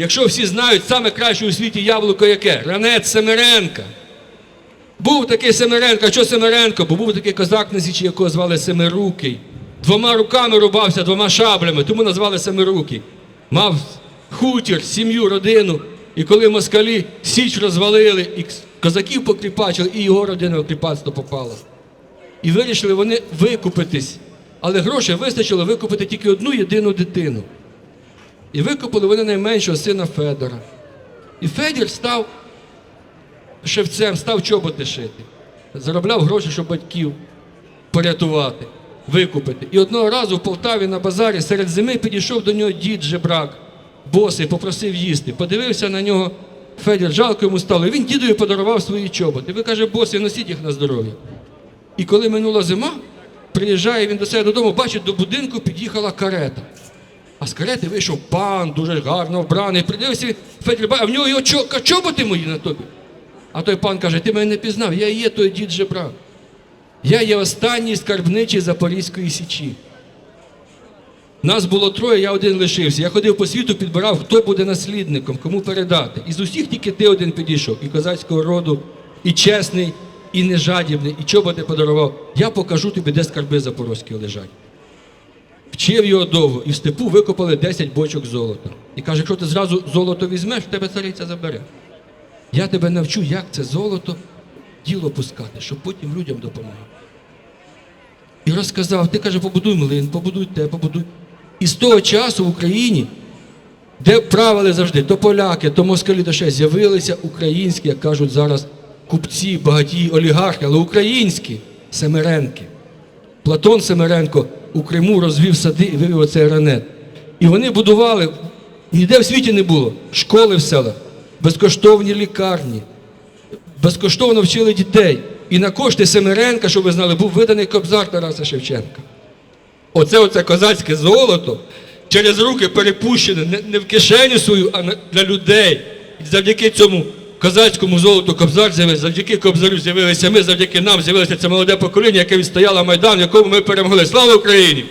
Якщо всі знають, саме краще у світі яблуко яке? Ранець Семеренка. Був такий Семеренко, а що Семеренко? Бо був такий козак на Січі, якого звали Семирукий. Двома руками рубався, двома шаблями, тому назвали Семирукий. Мав хутір, сім'ю, родину. І коли москалі Січ розвалили, і козаків покріпачили, і його родина в кріпацтво попала. І вирішили вони викупитись. Але грошей вистачило викупити тільки одну єдину дитину. І викупили вони найменшого сина Федора. І Федір став шевцем, став чоботи шити. Заробляв гроші, щоб батьків порятувати, викупити. І одного разу в Полтаві на базарі серед зими підійшов до нього дід жебрак, босий, попросив їсти. Подивився на нього Федір, жалко йому стало. І він дідові подарував свої чоботи. Ви каже, босий, носіть їх на здоров'я. І коли минула зима, приїжджає він до себе додому, бачить, до будинку під'їхала карета. А з карети вийшов пан, дуже гарно вбраний. Придивився Федір, а в нього його чо- чоботи мої на тобі. А той пан каже: ти мене не пізнав, я є той дід жебрак. Я є останній скарбничий Запорізької січі. Нас було троє, я один лишився. Я ходив по світу, підбирав, хто буде наслідником, кому передати. І з усіх тільки ти один підійшов, і козацького роду, і чесний, і нежадібний, і чоботи подарував. Я покажу тобі, де скарби запорозькі лежать. Вчив його довго, і в степу викопали 10 бочок золота. І каже, якщо ти зразу золото візьмеш, тебе цариця забере. Я тебе навчу, як це золото діло пускати, щоб потім людям допомагати. І розказав, ти каже, побудуй млин, побудуй те, побудуй. І з того часу в Україні, де правили завжди, то поляки, то москалі, то ще з'явилися українські, як кажуть зараз, купці, багатії, олігархи, але українські Семеренки. Платон Семеренко у Криму розвів сади і вивів оцей ранет. І вони будували, ніде в світі не було, школи в селах, безкоштовні лікарні, безкоштовно вчили дітей. І на кошти Семеренка, щоб ви знали, був виданий кобзар Тараса Шевченка. Оце оце козацьке золото через руки перепущене не, не в кишеню свою, а для людей. І завдяки цьому козацькому золоту кобзар з'явився, завдяки кобзарю з'явилися ми, завдяки нам з'явилося це молоде покоління, яке відстояло Майдан, якому ми перемогли. Слава Україні!